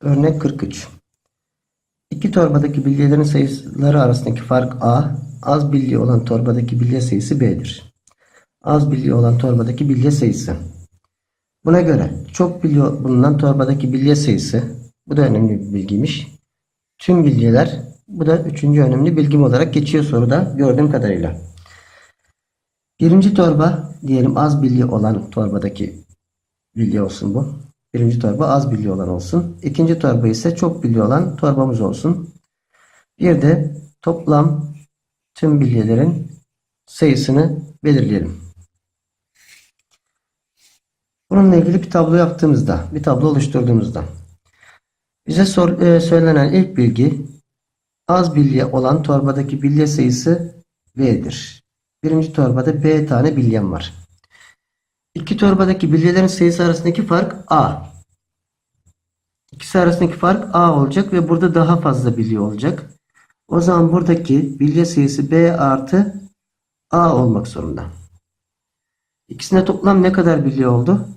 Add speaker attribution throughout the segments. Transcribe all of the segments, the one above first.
Speaker 1: Örnek 43. İki torbadaki bilyelerin sayıları arasındaki fark A, az bilye olan torbadaki bilye sayısı B'dir. Az bilye olan torbadaki bilye sayısı. Buna göre çok bilye bulunan torbadaki bilye sayısı, bu da önemli bir bilgiymiş. Tüm bilyeler, bu da üçüncü önemli bilgim olarak geçiyor soruda gördüğüm kadarıyla. Birinci torba diyelim az bilye olan torbadaki bilye olsun bu. Birinci torba az bilye olan olsun. İkinci torba ise çok bilye olan torbamız olsun. Bir de toplam tüm bilyelerin sayısını belirleyelim. Bununla ilgili bir tablo yaptığımızda, bir tablo oluşturduğumuzda bize sor, e, söylenen ilk bilgi az bilye olan torbadaki bilye sayısı B'dir. Birinci torbada B tane bilyem var. İki torbadaki bilyelerin sayısı arasındaki fark A. İkisi arasındaki fark A olacak ve burada daha fazla bilye olacak. O zaman buradaki bilye sayısı B artı A olmak zorunda. İkisine toplam ne kadar bilye oldu?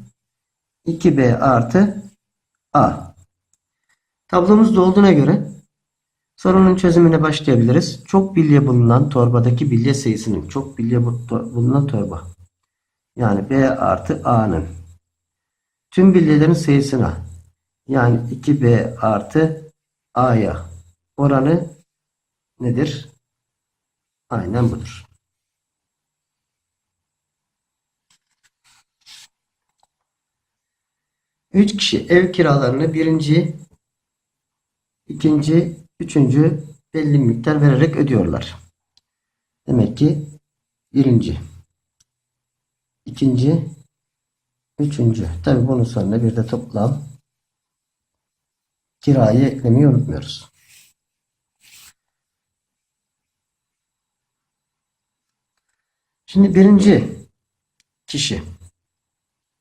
Speaker 1: 2B artı A. Tablomuzda olduğuna göre sorunun çözümüne başlayabiliriz. Çok bilye bulunan torbadaki bilye sayısının çok bilye bulunan torba yani B artı A'nın tüm bilyelerin sayısına yani 2B artı A'ya oranı nedir? Aynen budur. Üç kişi ev kiralarını birinci, ikinci, üçüncü belli miktar vererek ödüyorlar. Demek ki birinci, ikinci, üçüncü. Tabi bunun sonuna bir de toplam kirayı eklemeyi unutmuyoruz. Şimdi birinci kişi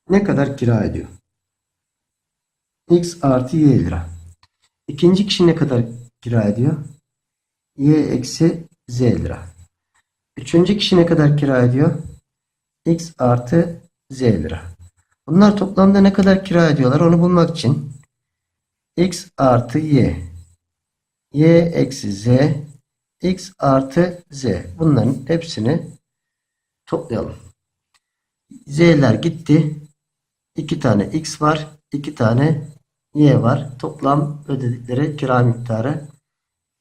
Speaker 1: ne kadar kira ediyor? X artı Y lira. İkinci kişi ne kadar kira ediyor? Y eksi Z lira. Üçüncü kişi ne kadar kira ediyor? X artı Z lira. Bunlar toplamda ne kadar kira ediyorlar onu bulmak için X artı Y Y eksi Z X artı Z bunların hepsini toplayalım. Z'ler gitti. 2 tane X var. 2 tane Y var. Toplam ödedikleri kira miktarı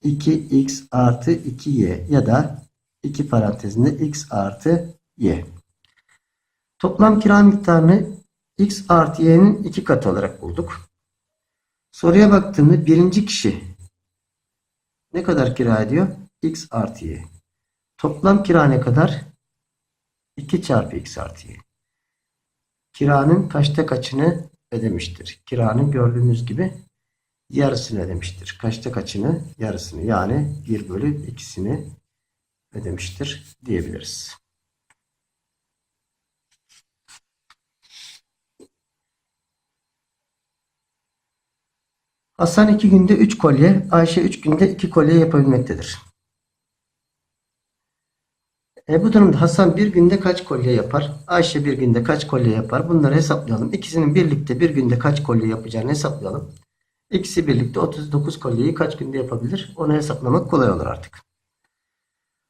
Speaker 1: 2X artı 2Y ya da 2 parantezinde X artı Y. Toplam kira miktarını X artı Y'nin 2 katı olarak bulduk. Soruya baktığımda birinci kişi ne kadar kira ediyor? X artı Y. Toplam kira ne kadar? 2 çarpı X artı Y. Kiranın kaçta kaçını ödemiştir? Kiranın gördüğünüz gibi yarısını ödemiştir. Kaçta kaçını? Yarısını. Yani 1 bölü ikisini ödemiştir diyebiliriz. Hasan 2 günde 3 kolye, Ayşe 3 günde 2 kolye yapabilmektedir. E bu durumda Hasan bir günde kaç kolye yapar? Ayşe bir günde kaç kolye yapar? Bunları hesaplayalım. İkisinin birlikte bir günde kaç kolye yapacağını hesaplayalım. İkisi birlikte 39 kolyeyi kaç günde yapabilir? Onu hesaplamak kolay olur artık.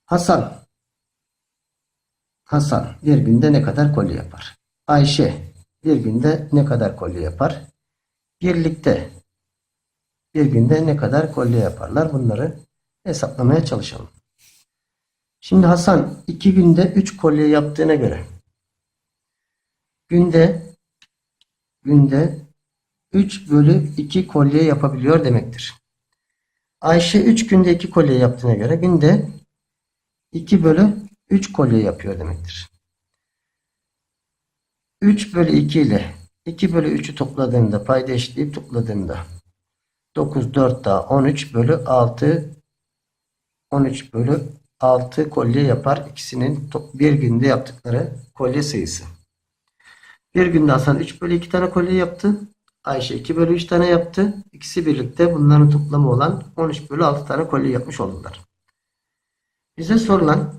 Speaker 1: Hasan Hasan bir günde ne kadar kolye yapar? Ayşe bir günde ne kadar kolye yapar? Birlikte bir günde ne kadar kolye yaparlar? Bunları hesaplamaya çalışalım. Şimdi Hasan 2 günde 3 kolye yaptığına göre günde günde 3 bölü 2 kolye yapabiliyor demektir. Ayşe 3 günde 2 kolye yaptığına göre günde 2 bölü 3 kolye yapıyor demektir. 3 bölü 2 ile 2 bölü 3'ü topladığımda payda eşitleyip topladığımda 9 4 daha 13 bölü 6 13 bölü 6 kolye yapar. İkisinin bir günde yaptıkları kolye sayısı. Bir günde Hasan 3 bölü 2 tane kolye yaptı. Ayşe 2 bölü 3 tane yaptı. İkisi birlikte bunların toplamı olan 13 bölü 6 tane kolye yapmış oldular. Bize sorulan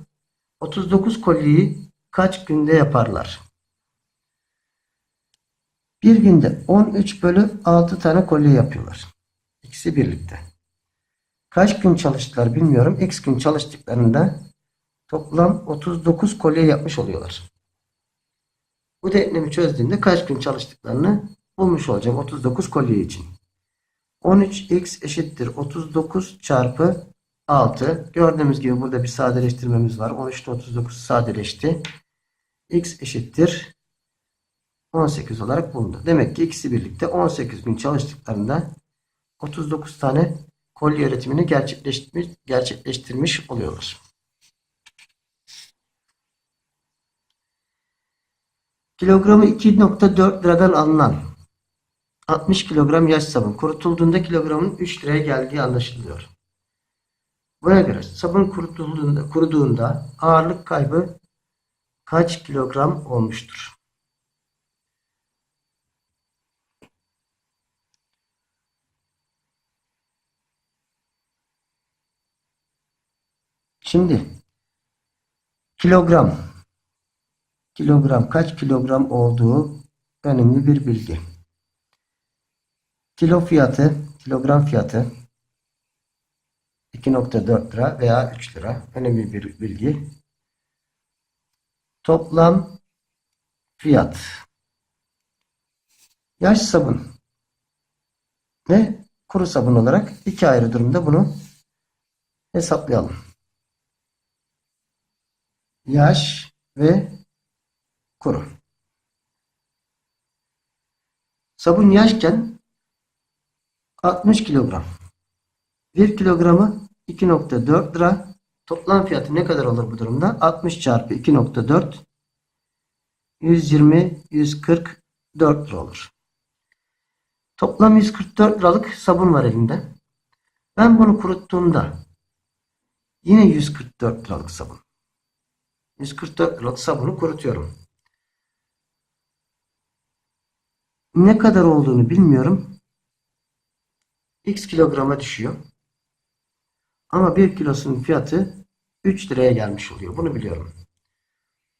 Speaker 1: 39 kolyeyi kaç günde yaparlar? Bir günde 13 bölü 6 tane kolye yapıyorlar. İkisi birlikte. Kaç gün çalıştılar bilmiyorum. X gün çalıştıklarında toplam 39 kolye yapmış oluyorlar. Bu denklemi çözdüğümde kaç gün çalıştıklarını bulmuş olacağım 39 kolye için. 13x eşittir 39 çarpı 6. Gördüğümüz gibi burada bir sadeleştirmemiz var. 13 ile 39 sadeleşti. x eşittir 18 olarak bulundu. Demek ki ikisi birlikte 18 gün çalıştıklarında 39 tane kolye üretimini gerçekleştirmiş, gerçekleştirmiş oluyorlar. Kilogramı 2.4 liradan alınan 60 kilogram yaş sabun kurutulduğunda kilogramın 3 liraya geldiği anlaşılıyor. Buna göre sabun kurutulduğunda, kuruduğunda ağırlık kaybı kaç kilogram olmuştur? Şimdi kilogram kilogram kaç kilogram olduğu önemli bir bilgi. Kilo fiyatı, kilogram fiyatı 2.4 lira veya 3 lira. Önemli bir bilgi. Toplam fiyat. Yaş sabun ve kuru sabun olarak iki ayrı durumda bunu hesaplayalım. Yaş ve kuru. Sabun yaşken 60 kilogram. 1 kilogramı 2.4 lira. Toplam fiyatı ne kadar olur bu durumda? 60 çarpı 2.4 120 144 lira olur. Toplam 144 liralık sabun var elimde. Ben bunu kuruttuğumda yine 144 liralık sabun. 144 liralık sabunu kurutuyorum. Ne kadar olduğunu bilmiyorum. X kilograma düşüyor. Ama 1 kilosunun fiyatı 3 liraya gelmiş oluyor. Bunu biliyorum.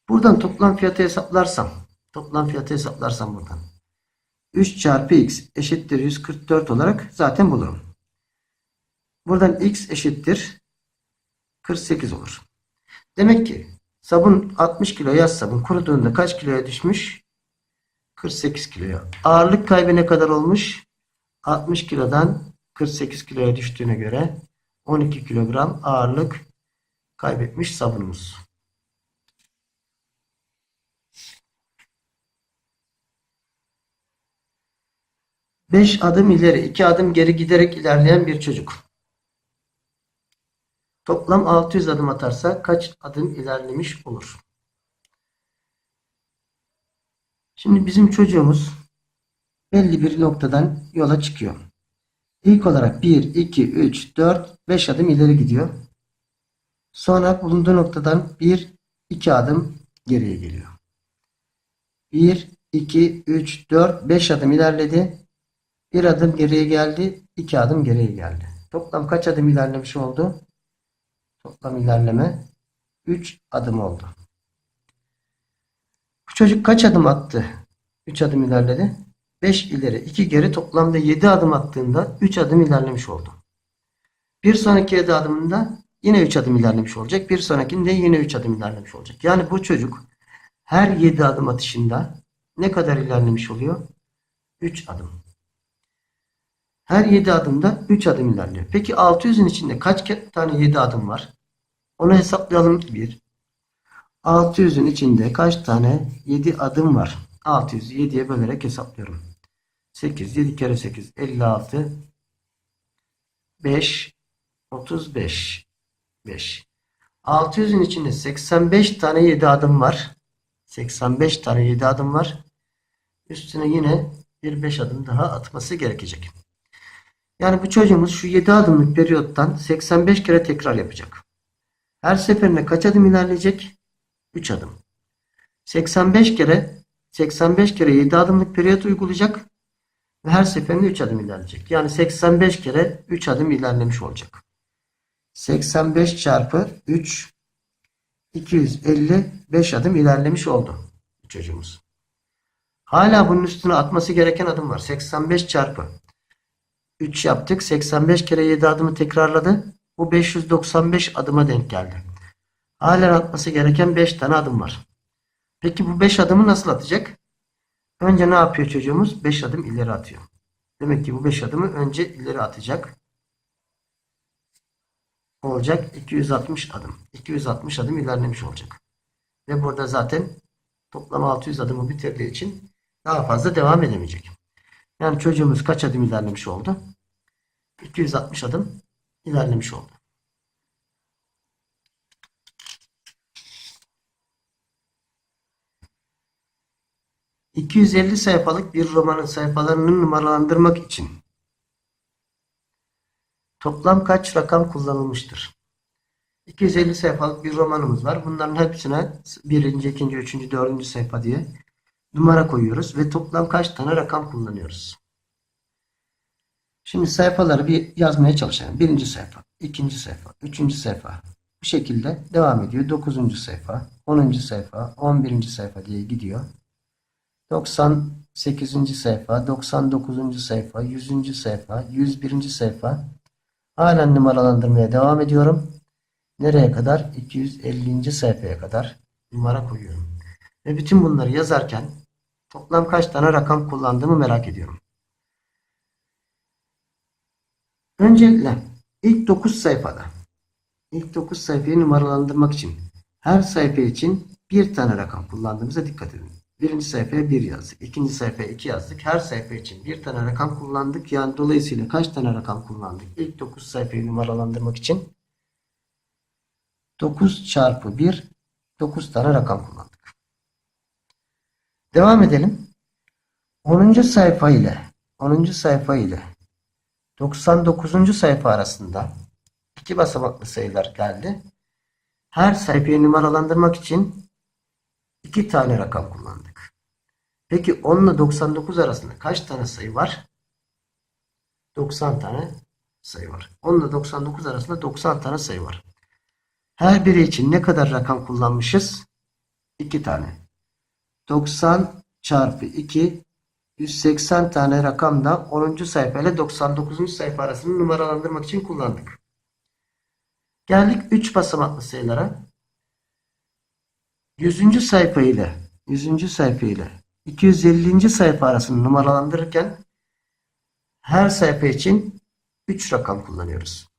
Speaker 1: Buradan toplam fiyatı hesaplarsam toplam fiyatı hesaplarsam buradan 3 çarpı x eşittir 144 olarak zaten bulurum. Buradan x eşittir 48 olur. Demek ki sabun 60 kilo yaz sabun kuruduğunda kaç kiloya düşmüş? 48 kiloya. Ağırlık kaybı ne kadar olmuş? 60 kilodan 48 kiloya düştüğüne göre 12 kilogram ağırlık kaybetmiş sabunumuz. Beş adım ileri, iki adım geri giderek ilerleyen bir çocuk. Toplam 600 adım atarsa kaç adım ilerlemiş olur? Şimdi bizim çocuğumuz belli bir noktadan yola çıkıyor. İlk olarak 1, 2, 3, 4, 5 adım ileri gidiyor. Sonra bulunduğu noktadan 1, 2 adım geriye geliyor. 1, 2, 3, 4, 5 adım ilerledi. 1 adım geriye geldi. 2 adım geriye geldi. Toplam kaç adım ilerlemiş oldu? Toplam ilerleme 3 adım oldu. Bu çocuk kaç adım attı? 3 adım ilerledi. 5 ileri 2 geri toplamda 7 adım attığında 3 adım ilerlemiş oldu. Bir sonraki 7 adımında yine 3 adım ilerlemiş olacak. Bir sonrakinde yine 3 adım ilerlemiş olacak. Yani bu çocuk her 7 adım atışında ne kadar ilerlemiş oluyor? 3 adım. Her 7 adımda 3 adım ilerliyor. Peki 600'ün içinde kaç tane 7 adım var? Onu hesaplayalım. 1. 600'ün içinde kaç tane 7 adım var? 600'ü 7'ye bölerek hesaplıyorum. 8, 7 kere 8, 56, 5, 35, 5. 600'ün içinde 85 tane 7 adım var. 85 tane 7 adım var. Üstüne yine bir 5 adım daha atması gerekecek. Yani bu çocuğumuz şu 7 adımlık periyottan 85 kere tekrar yapacak. Her seferinde kaç adım ilerleyecek? 3 adım. 85 kere 85 kere 7 adımlık periyot uygulayacak ve her seferinde 3 adım ilerleyecek. Yani 85 kere 3 adım ilerlemiş olacak. 85 çarpı 3 255 adım ilerlemiş oldu çocuğumuz. Hala bunun üstüne atması gereken adım var. 85 çarpı 3 yaptık. 85 kere 7 adımı tekrarladı. Bu 595 adıma denk geldi. Halen atması gereken 5 tane adım var. Peki bu 5 adımı nasıl atacak? Önce ne yapıyor çocuğumuz? 5 adım ileri atıyor. Demek ki bu 5 adımı önce ileri atacak. Olacak 260 adım. 260 adım ilerlemiş olacak. Ve burada zaten toplam 600 adımı bitirdiği için daha fazla devam edemeyecek. Yani çocuğumuz kaç adım ilerlemiş oldu? 260 adım ilerlemiş oldu. ...250 sayfalık bir romanın sayfalarını numaralandırmak için... ...toplam kaç rakam kullanılmıştır? 250 sayfalık bir romanımız var. Bunların hepsine birinci, ikinci, üçüncü, dördüncü sayfa diye numara koyuyoruz ve toplam kaç tane rakam kullanıyoruz. Şimdi sayfaları bir yazmaya çalışalım. Birinci sayfa, ikinci sayfa, üçüncü sayfa. Bu şekilde devam ediyor. Dokuzuncu sayfa, onuncu sayfa, on birinci sayfa diye gidiyor. 98. sayfa, 99. sayfa, 100. sayfa, 101. sayfa. Halen numaralandırmaya devam ediyorum. Nereye kadar? 250. sayfaya kadar numara koyuyorum. Ve bütün bunları yazarken toplam kaç tane rakam kullandığımı merak ediyorum. Öncelikle ilk 9 sayfada ilk 9 sayfayı numaralandırmak için her sayfa için bir tane rakam kullandığımıza dikkat edin. Birinci sayfaya 1 yazdık. ikinci sayfaya 2 yazdık. Her sayfa için bir tane rakam kullandık. Yani dolayısıyla kaç tane rakam kullandık? İlk 9 sayfayı numaralandırmak için 9 çarpı 1 9 tane rakam kullandık. Devam edelim. 10. sayfa ile 10. sayfa ile 99. sayfa arasında iki basamaklı sayılar geldi. Her sayfayı numaralandırmak için iki tane rakam kullandık. Peki 10 ile 99 arasında kaç tane sayı var? 90 tane sayı var. 10 ile 99 arasında 90 tane sayı var. Her biri için ne kadar rakam kullanmışız? 2 tane. 90 çarpı 2 180 tane rakam da 10. sayfa ile 99. sayfa arasını numaralandırmak için kullandık. Geldik 3 basamaklı sayılara. 100. sayfa ile 100. sayfa ile 250. sayfa arasını numaralandırırken her sayfa için 3 rakam kullanıyoruz.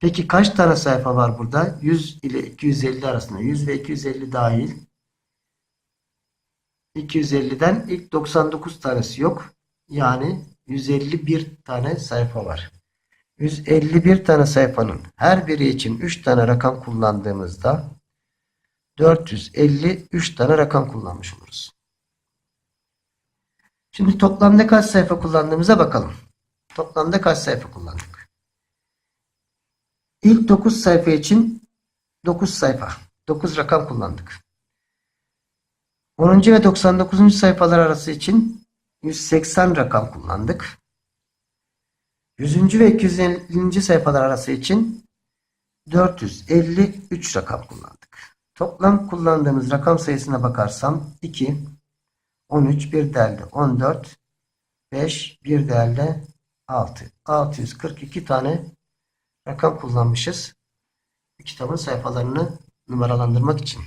Speaker 1: Peki kaç tane sayfa var burada? 100 ile 250 arasında. 100 ve 250 dahil. 250'den ilk 99 tanesi yok. Yani 151 tane sayfa var. 151 tane sayfanın her biri için 3 tane rakam kullandığımızda 453 tane rakam kullanmış oluruz. Şimdi toplamda kaç sayfa kullandığımıza bakalım. Toplamda kaç sayfa kullandık? İlk 9 sayfa için 9 sayfa. 9 rakam kullandık. 10. ve 99. sayfalar arası için 180 rakam kullandık. 100. ve 250. sayfalar arası için 453 rakam kullandık. Toplam kullandığımız rakam sayısına bakarsam 2, 13, bir değerli 14, 5, bir değerli 6. 642 tane rakam kullanmışız. Kitabın sayfalarını numaralandırmak için.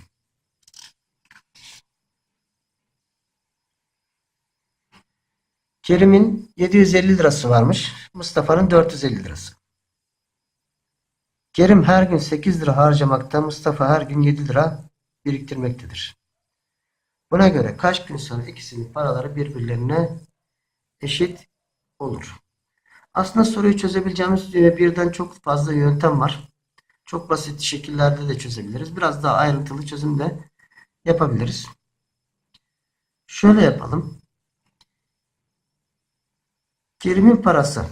Speaker 1: Kerim'in 750 lirası varmış. Mustafa'nın 450 lirası. Kerim her gün 8 lira harcamakta, Mustafa her gün 7 lira biriktirmektedir. Buna göre kaç gün sonra ikisinin paraları birbirlerine eşit olur? Aslında soruyu çözebileceğimiz birden çok fazla yöntem var. Çok basit şekillerde de çözebiliriz. Biraz daha ayrıntılı çözüm de yapabiliriz. Şöyle yapalım. Kerim'in parası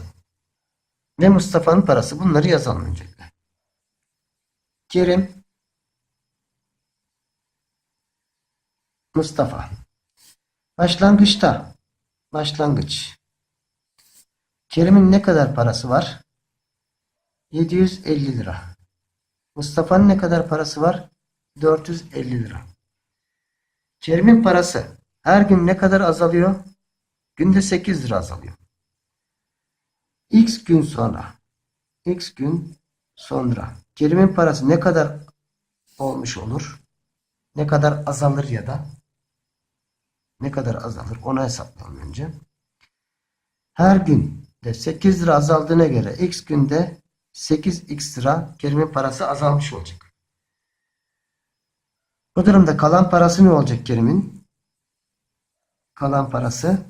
Speaker 1: ve Mustafa'nın parası. Bunları yazalım öncelikle. Kerim Mustafa Başlangıçta Başlangıç Kerim'in ne kadar parası var? 750 lira. Mustafa'nın ne kadar parası var? 450 lira. Kerim'in parası her gün ne kadar azalıyor? Günde 8 lira azalıyor. X gün sonra X gün sonra Kerim'in parası ne kadar olmuş olur? Ne kadar azalır ya da ne kadar azalır? Onu hesaplayalım önce. Her gün de 8 lira azaldığına göre X günde 8x lira Kerim'in parası azalmış olacak. Bu durumda kalan parası ne olacak Kerim'in? Kalan parası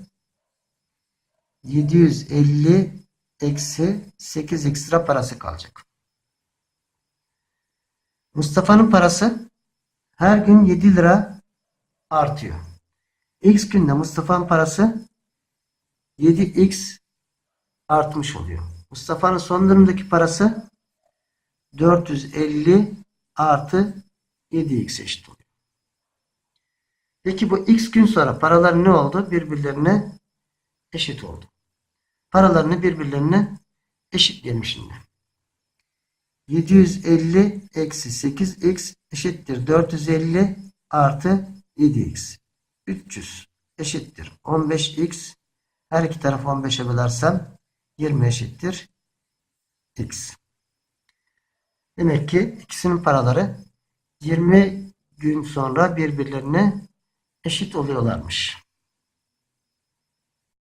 Speaker 1: 750 eksi 8x lira parası kalacak. Mustafa'nın parası her gün 7 lira artıyor. X günde Mustafa'nın parası 7x artmış oluyor. Mustafa'nın son durumdaki parası 450 artı 7x eşit oluyor. Peki bu x gün sonra paralar ne oldu? Birbirlerine eşit oldu. Paralarını birbirlerine eşitleyelim şimdi. 750 eksi 8x eşittir 450 artı 7x. 300 eşittir 15x. Her iki tarafı 15'e bölersem 20 eşittir x. Demek ki ikisinin paraları 20 gün sonra birbirlerine eşit oluyorlarmış.